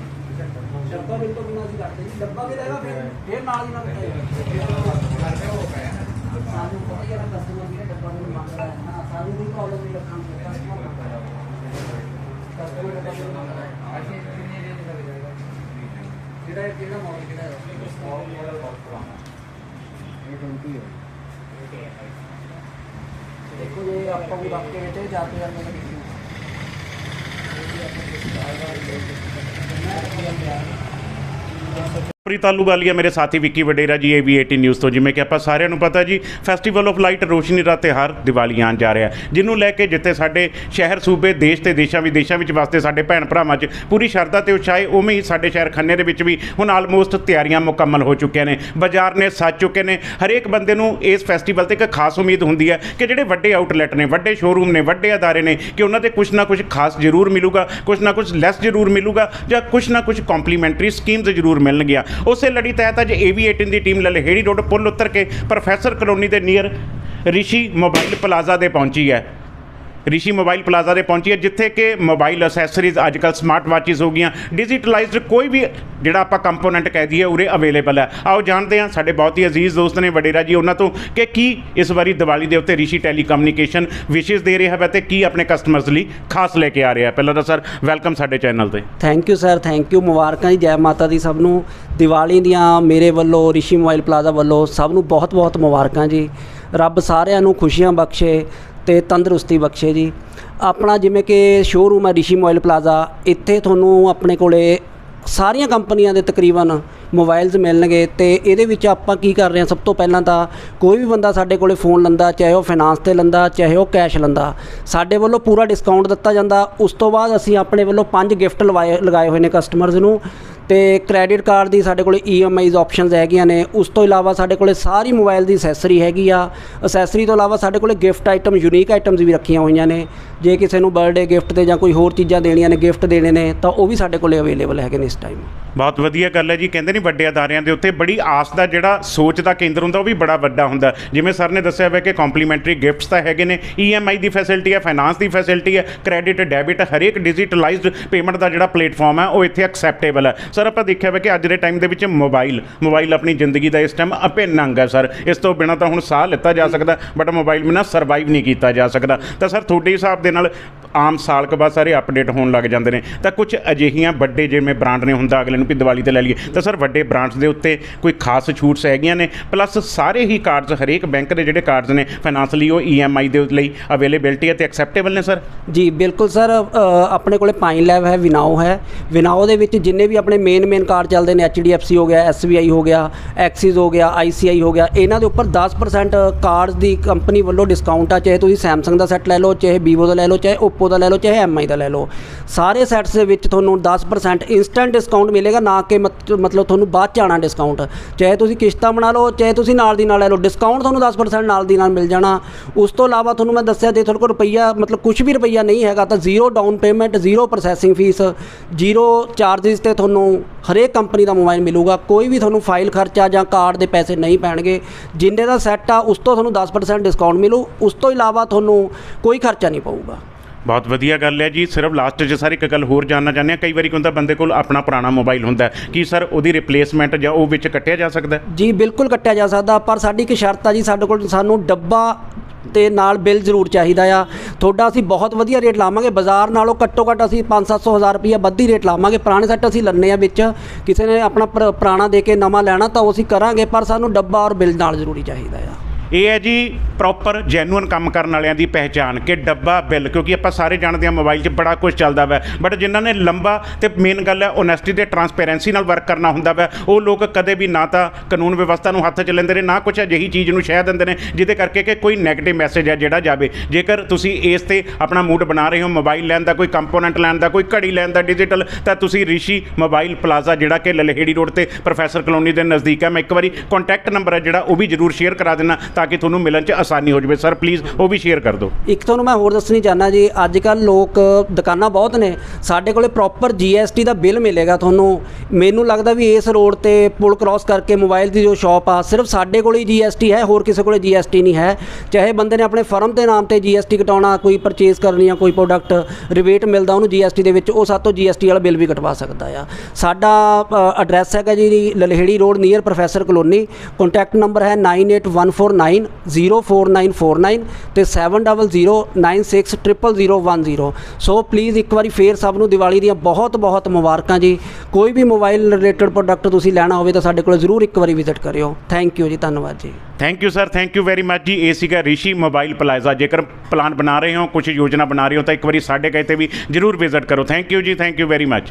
Bill ਤੋਂ ਬਿਨਾਂ ਅਸੀਂ ਕਰਦੇ ਜੀ ਡੱਬਾ ਵੀ ਰਹੇਗਾ ਫਿਰ ਫਿਰ ਨਾਲ ਦੀ ਨਾਲ ਸਾਨੂੰ ਪਤਾ ਹੀ ਹੈ ਕਸਟਮਰ ਵੀ ਡੱਬਾ ਵੀ ਮੰਗਦਾ ਹੈ ਨਾ। ਸਾਨੂੰ ਕੋਈ ਪ੍ਰੋਬਲਮ ਨਹੀਂ ਰੱਖਾਂ ਕਸਟਮਰ ਮੰਗਦਾ ਹੈ ਕਸਟਮਰ ਡੱਬਾ ਵੀ ਮੰਗਦਾ ਹੈ। ਅਸੀਂ ਕਿੰਨੇ ਰੇਂਜ ਦਾ ਜਾਏਗਾ ਜਿਹੜਾ ਇਹ ਕਿਹੜਾ ਮਾਡਲ ਕਿਹੜਾ ਹੈ ਸਮਾਲ ਮਾਡਲ ਬਹੁਤ ਪੁਰਾਣਾ ਇਹ 20 ਹੈ? ਦੇਖੋ ਜੇ ਆਪਾਂ ਨੂੰ ਰੱਖ ਕੇ ਵੇਚੇ ਜਾ ਕੇ ਜਾਂਦੇ ਨੇ Thank you. ਪ੍ਰੀਤ ਆਲੂਵਾਲੀਆ ਮੇਰੇ ਸਾਥੀ ਵਿੱਕੀ ਵਡੇਰਾ ਜੀ AV18 ਨਿਊਜ਼ ਤੋਂ। ਜਿਵੇਂ ਕਿ ਆਪਾਂ ਸਾਰਿਆਂ ਨੂੰ ਪਤਾ ਜੀ ਫੈਸਟੀਵਲ ਆਫ ਲਾਈਟ ਰੋਸ਼ਨੀ ਦਾ ਤਿਉਹਾਰ ਦੀਵਾਲੀ ਆਉਣ ਜਾ ਰਿਹਾ ਜਿਹਨੂੰ ਲੈ ਕੇ ਜਿੱਥੇ ਸਾਡੇ ਸ਼ਹਿਰ, ਸੂਬੇ, ਦੇਸ਼ ਤੇ ਦੇਸ਼ਾਂ, ਵਿਦੇਸ਼ਾਂ ਵਿੱਚ ਵਸਦੇ ਸਾਡੇ ਭੈਣ ਭਰਾਵਾਂ 'ਚ ਪੂਰੀ ਸ਼ਰਧਾ ਤੇ ਉਤਸ਼ਾਹ ਹੈ ਉਵੇਂ ਹੀ ਸਾਡੇ ਸ਼ਹਿਰ ਖੰਨੇ ਦੇ ਵਿੱਚ ਵੀ ਹੁਣ ਆਲਮੋਸਟ ਤਿਆਰੀਆਂ ਮੁਕੰਮਲ ਹੋ ਚੁੱਕੀਆਂ ਨੇ। ਬਾਜ਼ਾਰ ਨੇ ਸੱਜ ਚੁੱਕੇ ਨੇ। ਹਰੇਕ ਬੰਦੇ ਨੂੰ ਇਸ ਫੈਸਟੀਵਲ ਤੇ ਇੱਕ ਖਾਸ ਉਮੀਦ ਹੁੰਦੀ ਹੈ ਕਿ ਜਿਹੜੇ ਵੱਡੇ ਆਊਟਲੈਟ ਨੇ, ਵੱਡੇ ਸ਼ੋਰੂਮ ਨੇ, ਵੱਡੇ ਅਦਾਰੇ ਨੇ, ਕਿ ਉਹਨਾਂ ਤੇ ਕੁਝ ਨਾ ਕੁਝ ਖਾਸ ਜ਼ਰੂਰ ਮਿਲੂਗਾ ਕੁਝ ਨਾ ਕੁਝ ਲੈਸ ਜ਼ਰੂਰ ਮਿਲੂਗਾ ਜਾਂ ਕੁਝ ਨਾ ਕੁਝ ਕੰਪਲੀਮੈਂਟਰੀ ਸਕੀਮਸ ਜ਼ਰੂਰ ਮਿਲਣਗੀਆਂ। ਉਸੇ ਲੜੀ ਤਹਿਤ ਅੱਜ AV18 ਦੀ ਟੀਮ ਲਲਹੇੜੀ ਰੋਡ ਪੁੱਲ ਉੱਤਰ ਕੇ ਪ੍ਰੋਫੈਸਰ ਕਲੋਨੀ ਦੇ ਨੀਅਰ ਰਿਸ਼ੀ ਮੋਬਾਈਲ ਪਲਾਜ਼ਾ ਦੇ ਪਹੁੰਚੀ ਹੈ। ਰਿਸ਼ੀ ਮੋਬਾਈਲ ਪਲਾਜ਼ਾ ਦੇ ਪਹੁੰਚੀ ਹੈ, ਜਿੱਥੇ ਕਿ ਮੋਬਾਈਲ ਅਸੈਸਰੀਜ਼ ਅੱਜਕੱਲ ਸਮਾਰਟ ਵਾਚਿਸ ਹੋ ਗਈਆਂ। ਡਿਜੀਟਲਾਈਜ਼ਡ ਕੋਈ ਵੀ ਜਿਹੜਾ ਆਪਾਂ ਕੰਪੋਨੈਂਟ ਕਹਿ ਦਈਏ, ਉਰੇ ਅਵੇਲੇਬਲ ਹੈ। ਆਓ ਜਾਣਦੇ ਹਾਂ, ਸਾਡੇ ਬਹੁਤ ਹੀ ਅਜ਼ੀਜ਼ ਦੋਸਤ ਨੇ ਵਡੇਰਾ ਜੀ, ਉਹਨਾਂ ਤੋਂ ਕਿ ਕੀ ਇਸ ਵਾਰੀ ਦੀਵਾਲੀ ਦੇ ਉੱਤੇ ਰਿਸ਼ੀ ਟੈਲੀਕਮਿਊਨੀਕੇਸ਼ਨ ਵਿਸ਼ੇਸ਼ ਦੇ ਰਿਹਾ ਹੈ ਤੇ ਕੀ ਆਪਣੇ ਕਸਟਮਰਸ ਲਈ ਖਾਸ ਲੈ ਕੇ ਆ ਰਿਹਾ ਹੈ। ਪਹਿਲਾਂ ਤਾਂ ਸਰ ਵੈਲਕਮ ਸਾਡੇ ਚੈਨਲ ਤੇ। Thank you sir thank you ਮੁਬਾਰਕਾਂ ਜੀ, ਜੈ ਮਾਤਾ ਦੀ ਸਭ ਨੂੰ। ਦੀਵਾਲੀ ਦੀਆਂ ਮੇਰੇ ਵੱਲੋਂ, ਰਿਸ਼ੀ ਮੋਬਾਈਲ ਪਲਾਜ਼ਾ ਵੱਲੋਂ ਸਭ ਨੂੰ ਬਹੁਤ ਬਹੁਤ ਮੁਬਾਰਕਾਂ ਜੀ। ਰੱਬ ਸਾਰਿਆਂ ਨੂੰ ਖੁਸ਼ੀਆਂ ਬਖਸ਼ੇ। ਤੇ ਤੰਦਰੁਸਤੀ ਬਖਸ਼ੇ ਜੀ। ਆਪਣਾ ਜਿਵੇਂ ਕਿ ਸ਼ੋਅਰੂਮ ਹੈ ਰਿਸ਼ੀ ਮੋਬਾਈਲ ਪਲਾਜ਼ਾ ਇੱਥੇ ਤੁਹਾਨੂੰ ਆਪਣੇ ਕੋਲੇ ਸਾਰੀਆਂ ਕੰਪਨੀਆਂ ਦੇ ਤਕਰੀਬਨ ਮੋਬਾਈਲਸ ਮਿਲਣਗੇ ਤੇ ਇਹਦੇ ਵਿੱਚ ਆਪਾਂ ਕੀ ਕਰ ਰਹੇ ਹਾਂ, ਸਭ ਤੋਂ ਪਹਿਲਾਂ ਤਾਂ ਕੋਈ ਵੀ ਬੰਦਾ ਸਾਡੇ ਕੋਲੇ ਫੋਨ ਲੰਦਾ, ਚਾਹੇ ਉਹ ਫਾਈਨਾਂਸ ਤੇ ਲੰਦਾ, ਚਾਹੇ ਉਹ ਕੈਸ਼ ਲੰਦਾ, ਸਾਡੇ ਵੱਲੋਂ ਪੂਰਾ ਡਿਸਕਾਊਂਟ ਦਿੱਤਾ ਜਾਂਦਾ। ਉਸ ਤੋਂ ਬਾਅਦ ਅਸੀਂ ਆਪਣੇ ਵੱਲੋਂ ਪੰਜ ਗਿਫਟ ਲਵਾਏ ਲਗਾਏ ਹੋਏ ਨੇ ਕਸਟਮਰਸ ਨੂੰ। ਤੇ ਕ੍ਰੈਡਿਟ ਕਾਰਡ ਦੀ ਸਾਡੇ ਕੋਲੇ ਈਐਮਆਈਜ਼ ਆਪਸ਼ਨਸ ਹੈਗੀਆਂ ਨੇ। ਉਸ ਤੋਂ ਇਲਾਵਾ ਸਾਡੇ ਕੋਲ ਸਾਰੀ ਮੋਬਾਈਲ ਦੀ ਅਸੈਸਰੀ ਹੈਗੀ ਆ। ਅਸੈਸਰੀ ਤੋਂ ਇਲਾਵਾ ਸਾਡੇ ਕੋਲ ਗਿਫਟ ਆਈਟਮ ਯੂਨੀਕ ਆਈਟਮਸ ਵੀ ਰੱਖੀਆਂ ਹੋਈਆਂ ਨੇ। ਜੇ ਕਿਸੇ ਨੂੰ ਬਰਥਡੇ ਗਿਫਟ ਤੇ ਜਾਂ ਕੋਈ ਹੋਰ ਚੀਜ਼ਾਂ ਦੇਣੀਆਂ ਨੇ ਗਿਫਟ ਦੇਣੇ ਨੇ, ਤਾਂ ਉਹ ਵੀ ਸਾਡੇ ਕੋਲ ਅਵੇਲੇਬਲ ਹੈਗੇ ਨੇ ਇਸ ਟਾਈਮ ਬਹੁਤ ਵਧੀਆ ਗੱਲ ਹੈ ਜੀ। ਕਹਿੰਦੇ ਨਹੀਂ ਵੱਡੇ ਅਦਾਰਿਆਂ ਦੇ ਉੱਤੇ ਬੜੀ ਆਸ ਦਾ ਜਿਹੜਾ ਸੋਚ ਦਾ ਕੇਂਦਰ ਹੁੰਦਾ, ਉਹ ਵੀ ਬੜਾ ਵੱਡਾ ਹੁੰਦਾ। ਜਿਵੇਂ ਸਰ ਨੇ ਦੱਸਿਆ ਹੋਇਆ ਕਿ ਕੰਪਲੀਮੈਂਟਰੀ ਗਿਫਟਸ ਤਾਂ ਹੈਗੇ ਨੇ। ਈਐਮਆਈ ਦੀ ਫੈਸਿਲਿਟੀ ਹੈ ਫਾਈਨਾਂਸ ਦੀ ਫੈਸਿਲਿਟੀ ਹੈ ਕ੍ਰੈਡਿਟ ਡੈਬਿਟ ਹਰੇਕ ਡਿਜੀਟਲਾਈਜ਼ਡ ਪੇਮੈਂਟ ਦਾ ਜਿਹੜਾ ਪਲੇਟਫਾਰਮ ਹੈ, ਉਹ ਇੱਥੇ ਐਕਸੈਪਟੇਬਲ ਹੈ। ਸਰ, ਆਪਾਂ ਦੇਖਿਆ ਹੋਇਆ ਕਿ ਅੱਜ ਦੇ ਟਾਈਮ ਦੇ ਵਿੱਚ ਮੋਬਾਈਲ ਮੋਬਾਈਲ ਆਪਣੀ ਜ਼ਿੰਦਗੀ ਦਾ ਇਸ ਟਾਈਮ ਅਭਿੰਨ ਅੰਗ ਹੈ ਸਰ। ਇਸ ਤੋਂ ਬਿਨਾ ਤਾਂ ਹੁਣ ਸਾਹ ਲਿੱਤਾ ਜਾ ਸਕਦਾ ਬਟ ਮੋਬਾਈਲ ਬਿਨਾ ਸਰਵਾਈਵ ਨਹੀਂ ਕੀਤਾ ਜਾ ਸਕਦਾ। ਤਾਂ ਸਰ, ਤੁਹਾਡੇ ਹਿਸਾਬ ਦੇ ਨਾਲ ਆਮ ਸਾਲ ਕੁ ਬਾਅਦ ਸਾਰੇ ਅਪਡੇਟ ਹੋਣ ਲੱਗ ਜਾਂਦੇ ਨੇ। ਤਾਂ ਕੁਝ ਅਜਿਹੀਆਂ ਵੱਡੇ ਜਿਵੇਂ ਬ੍ਰਾਂਡ ਨੇ ਹੁੰਦਾ ਅਗਲੇ ਨੂੰ ਵੀ ਦੀਵਾਲੀ ਤੇ ਲੈ ਲਈਏ। ਤਾਂ ਸਰ ਵੱਡੇ ਬ੍ਰਾਂਡਸ ਦੇ ਉੱਤੇ ਕੋਈ ਖਾਸ ਛੂਟਸ ਹੈਗੀਆਂ ਨੇ। ਪਲੱਸ ਸਾਰੇ ਹੀ ਕਾਰਡਸ ਹਰੇਕ ਬੈਂਕ ਦੇ ਜਿਹੜੇ ਕਾਰਡਸ ਨੇ ਫਾਈਨਾਂਸ ਲਈ ਉਹ ਈਐਮਆਈ ਦੇ ਲਈ ਅਵੇਲੇਬਿਲਟੀ ਹੈ ਤੇ ਐਕਸੈਪਟੇਬਲ ਨੇ ਸਰ ਜੀ, ਬਿਲਕੁਲ ਸਰ ਆਪਣੇ ਕੋਲੇ ਪਾਈਨ ਲੈਬ ਹੈ ਵਿਨਾਓ ਹੈ। ਵਿਨਾਓ ਦੇ ਵਿੱਚ ਜਿੰਨੇ ਵੀ ਆਪਣੇ ਮੇਨ ਮੇਨ ਕਾਰਡ ਚੱਲਦੇ ਨੇ HDFC ਹੋ ਗਿਆ SBI ਹੋ ਗਿਆ ਐਕਸਿਸ ਹੋ ਗਿਆ ICI ਹੋ ਗਿਆ, ਇਹਨਾਂ ਦੇ ਉੱਪਰ 10% ਕਾਰਡਸ ਦੀ ਕੰਪਨੀ ਵੱਲੋਂ ਡਿਸਕਾਊਂਟ ਆ, ਚਾਹੇ ਤੁਸੀਂ Samsung ਦਾ ਸੈੱਟ ਲੈ ਲਓ, ਚਾਹੇ Vivo ਦਾ ਲੈ ਲਓ, ਚਾਹੇ Oppo ਦਾ ਲੈ ਲਓ ਚਾਹੇ MI ਦਾ ਲੈ ਲਓ। ਸਾਰੇ ਸੈੱਟਸ ਦੇ ਵਿੱਚ ਤੁਹਾਨੂੰ 10% ਇਨਸਟੈਂਟ ਡਿਸਕਾਊਂਟ ਮਿਲੇਗਾ, ਨਾ ਕਿ ਮਤ- ਮਤਲਬ ਤੁਹਾਨੂੰ ਬਾਅਦ ਚ ਆਣਾ ਡਿਸਕਾਊਂਟ ਚਾਹੇ ਤੁਸੀਂ ਕਿਸ਼ਤਾਂ ਬਣਾ ਲਓ, ਚਾਹੇ ਤੁਸੀਂ ਨਾਲ ਦੀ ਨਾਲ ਲੈ ਲਓ ਡਿਸਕਾਊਂਟ ਤੁਹਾਨੂੰ 10% ਨਾਲ ਦੀ ਨਾਲ ਮਿਲ ਜਾਣਾ। ਉਸ ਤੋਂ ਇਲਾਵਾ ਤੁਹਾਨੂੰ ਮੈਂ ਦੱਸਿਆ, ਜੇ ਤੁਹਾਡੇ ਕੋਲ ਰੁਪਈਆ, ਮਤਲਬ ਕੁਝ ਵੀ ਰੁਪਈਆ ਨਹੀਂ ਹੈਗਾ, ਤਾਂ zero down payment zero processing fees zero charges ਤੇ ਤੁਹਾਨੂੰ ਹਰੇਕ ਕੰਪਨੀ ਦਾ ਮੋਬਾਈਲ ਮਿਲੂਗਾ। ਕੋਈ ਵੀ ਤੁਹਾਨੂੰ ਫਾਈਲ ਖਰਚਾ ਜਾਂ ਕਾਰਡ ਦੇ ਪੈਸੇ ਨਹੀਂ ਪੈਣਗੇ। ਜਿੰਨੇ ਦਾ ਸੈੱਟ ਆ, ਉਸ ਤੋਂ ਤੁਹਾਨੂੰ 10% ਡਿਸਕਾਊਂਟ ਮਿਲੂ। ਉਸ ਤੋਂ ਇਲਾਵਾ ਤੁਹਾਨੂੰ ਕੋਈ ਖਰਚਾ ਨਹੀਂ ਪਊਗਾ। ਬਹੁਤ ਵਧੀਆ ਗੱਲ ਹੈ ਜੀ। ਸਿਰਫ ਲਾਸਟ 'ਚ ਸਰ ਇੱਕ ਗੱਲ ਹੋਰ ਜਾਨਣਾ ਚਾਹੁੰਦੇ ਆ ਕਈ ਵਾਰੀ ਕੀ ਹੁੰਦਾ, ਬੰਦੇ ਕੋਲ ਆਪਣਾ ਪੁਰਾਣਾ ਮੋਬਾਈਲ ਹੁੰਦਾ ਹੈ। ਕੀ ਸਰ ਉਹਦੀ ਰਿਪਲੇਸਮੈਂਟ ਜਾਂ ਉਹ ਵਿੱਚ ਕੱਟਿਆ ਜਾ ਸਕਦਾ ਹੈ? ਜੀ, ਬਿਲਕੁਲ ਕੱਟਿਆ ਜਾ ਸਕਦਾ, ਪਰ ਸਾਡੀ ਇੱਕ ਸ਼ਰਤ ਆ ਜੀ, ਸਾਡੇ ਕੋਲ ਸਾਨੂੰ ਡੱਬਾ ਤੇ ਨਾਲ ਬਿੱਲ ਜ਼ਰੂਰ ਚਾਹੀਦਾ ਆ। ਤੁਹਾਡਾ ਅਸੀਂ ਬਹੁਤ ਵਧੀਆ ਰੇਟ ਲਾਵਾਂਗੇ। ਬਾਜ਼ਾਰ ਨਾਲੋਂ ਘੱਟੋ ਘੱਟ ਅਸੀਂ 5-700 ਹਜ਼ਾਰ ਰੁਪਈਆ ਵੱਧ ਹੀ ਰੇਟ ਲਾਵਾਂਗੇ। ਪੁਰਾਣੇ ਸੈੱਟ ਅਸੀਂ ਲੰਨੇ ਆ ਵਿੱਚ। ਕਿਸੇ ਨੇ ਆਪਣਾ ਪੁਰ- ਪੁਰਾਣਾ ਦੇ ਕੇ ਨਵਾਂ ਲੈਣਾ ਤਾਂ ਉਹ ਅਸੀਂ ਕਰਾਂਗੇ, ਪਰ ਸਾਨੂੰ ਡੱਬਾ ਔਰ ਬਿੱਲ ਨਾਲ ਜ਼ਰੂਰੀ ਚਾਹੀਦਾ ਆ। ਇਹ ਹੈ ਜੀ ਪ੍ਰੋਪਰ ਜੈਨੂਅਨ ਕੰਮ ਕਰਨ ਵਾਲਿਆਂ ਦੀ ਪਹਿਚਾਣ ਕਿ ਡੱਬਾ, ਬਿੱਲ, ਕਿਉਂਕਿ ਆਪਾਂ ਸਾਰੇ ਜਾਣਦੇ ਹਾਂ ਮੋਬਾਈਲ 'ਚ ਬੜਾ ਕੁਝ ਚੱਲਦਾ ਵਾ। ਬਟ ਜਿਨ੍ਹਾਂ ਨੇ ਲੰਬਾ ਤੇ ਮੇਨ ਗੱਲ ਹੈ ਓਨੈਸਟੀ ਤੇ ਟਰਾਂਸਪੇਰੈਂਸੀ ਨਾਲ ਵਰਕ ਕਰਨਾ ਹੁੰਦਾ ਵਾ, ਉਹ ਲੋਕ ਕਦੇ ਵੀ ਨਾ ਤਾਂ ਕਾਨੂੰਨ ਵਿਵਸਥਾ ਨੂੰ ਹੱਥ 'ਚ ਲੈਂਦੇ ਨੇ, ਨਾ ਕੁਝ ਅਜਿਹੀ ਚੀਜ਼ ਨੂੰ ਸ਼ਹਿ ਦਿੰਦੇ ਨੇ, ਜਿਹਦੇ ਕਰਕੇ ਕਿ ਕੋਈ ਨੈਗੇਟਿਵ ਮੈਸੇਜ ਹੈ ਜਿਹੜਾ ਜਾਵੇ। ਜੇਕਰ ਤੁਸੀਂ ਇਸ ਤੇ ਆਪਣਾ ਮੂਡ ਬਣਾ ਰਹੇ ਹੋ ਮੋਬਾਈਲ ਲੈਣ ਦਾ ਕੋਈ ਕੰਪੋਨੈਂਟ ਲੈਣ ਦਾ, ਕੋਈ ਘੜੀ ਲੈਣ ਦਾ ਡਿਜੀਟਲ ਤਾਂ ਤੁਸੀਂ ਰਿਸ਼ੀ ਮੋਬਾਈਲ ਪਲਾਜ਼ਾ ਜਿਹੜਾ ਕਿ ਲਲਹੇੜੀ ਰੋਡ ਤੇ ਪ੍ਰੋਫੈਸਰ ਕਲੋਨੀ ਦੇ ਨਜ਼ਦੀਕ ਹੈ। ਮੈਂ ਇੱਕ ਵਾਰੀ ਕੰਟੈਕਟ ਨੰਬਰ ਹੈ ਜਿਹੜਾ ਉਹ ਵੀ ਜਰੂਰ ਸ਼ੇਅਰ ਕਰਾ ਦੇਣਾ ਤਾਂ ਕਿ ਤੁਹਾਨੂੰ ਮਿਲਣ 'ਚ ਆਸਾਨੀ ਹੋ ਜਾਵੇ। ਸਰ ਪਲੀਜ਼ ਉਹ ਵੀ ਸ਼ੇਅਰ ਕਰ ਦਿਓ। ਇੱਕ ਤੁਹਾਨੂੰ ਮੈਂ ਹੋਰ ਦੱਸਣੀ ਚਾਹਨਾ ਜੀ, ਅੱਜ ਕੱਲ ਲੋਕ ਦੁਕਾਨਾਂ ਬਹੁਤ ਨੇ। ਸਾਡੇ ਕੋਲੇ ਪ੍ਰੋਪਰ GST ਦਾ ਬਿੱਲ ਮਿਲੇਗਾ ਤੁਹਾਨੂੰ। ਮੈਨੂੰ ਲੱਗਦਾ ਵੀ ਇਸ ਰੋਡ ਤੇ ਪੁਲ ਕ੍ਰਾਸ ਕਰਕੇ ਮੋਬਾਈਲ ਦੀ ਜੋ ਸ਼ਾਪ ਆ, ਸਿਰਫ ਸਾਡੇ ਕੋਲ ਹੀ GST ਹੈ, ਹੋਰ ਕਿਸੇ ਕੋਲੇ GST ਨਹੀਂ ਹੈ। ਚਾਹੇ ਬੰਦੇ ਨੇ ਆਪਣੇ ਫਰਮ ਦੇ ਨਾਮ ਤੇ GST ਕਟਾਉਣਾ, ਕੋਈ ਪਰਚੇਸ ਕਰਨੀ ਆ, ਕੋਈ ਪ੍ਰੋਡਕਟ ਰਿਬੇਟ ਮਿਲਦਾ ਉਹਨੂੰ GST ਦੇ ਵਿੱਚ, ਉਹ ਸਾਤੋਂ GST ਵਾਲਾ ਬਿੱਲ ਵੀ ਕਟਵਾ ਸਕਦਾ ਆ। ਸਾਡਾ ਐਡਰੈਸ ਹੈਗਾ ਜੀ Lalheri Road near Professor Colony contact number ਹੈ 9814904949 ਤੇ 7009600010 ਸੋ ਪਲੀਜ਼ ਇੱਕ ਵਾਰੀ ਫੇਰ ਸਭ ਨੂੰ ਦੀਵਾਲੀ ਦੀਆਂ ਬਹੁਤ ਬਹੁਤ ਮੁਬਾਰਕਾਂ ਜੀ। ਕੋਈ ਵੀ ਮੋਬਾਈਲ ਰਿਲੇਟਡ ਪ੍ਰੋਡਕਟ ਤੁਸੀਂ ਲੈਣਾ ਹੋਵੇ ਤਾਂ ਸਾਡੇ ਕੋਲ ਜ਼ਰੂਰ ਇੱਕ ਵਾਰੀ ਵਿਜ਼ਿਟ ਕਰਿਓ। ਥੈਂਕ ਯੂ ਜੀ, ਧੰਨਵਾਦ ਜੀ। Thank you sir thank you very much ਜੀ। ਇਹ ਸੀਗਾ ਰਿਸ਼ੀ ਮੋਬਾਈਲ ਪਲਾਜ਼ਾ। ਜੇਕਰ ਪਲਾਨ ਬਣਾ ਰਹੇ ਹੋ ਕੁਝ ਯੋਜਨਾ ਬਣਾ ਰਹੇ ਹੋ, ਤਾਂ ਇੱਕ ਵਾਰੀ ਸਾਡੇ ਕਹੇ ਤੇ ਵੀ ਜਰੂਰ ਵਿਜ਼ਿਟ ਕਰੋ। ਥੈਂਕ ਯੂ ਜੀ ਥੈਂਕ ਯੂ ਵੈਰੀ ਮੱਚ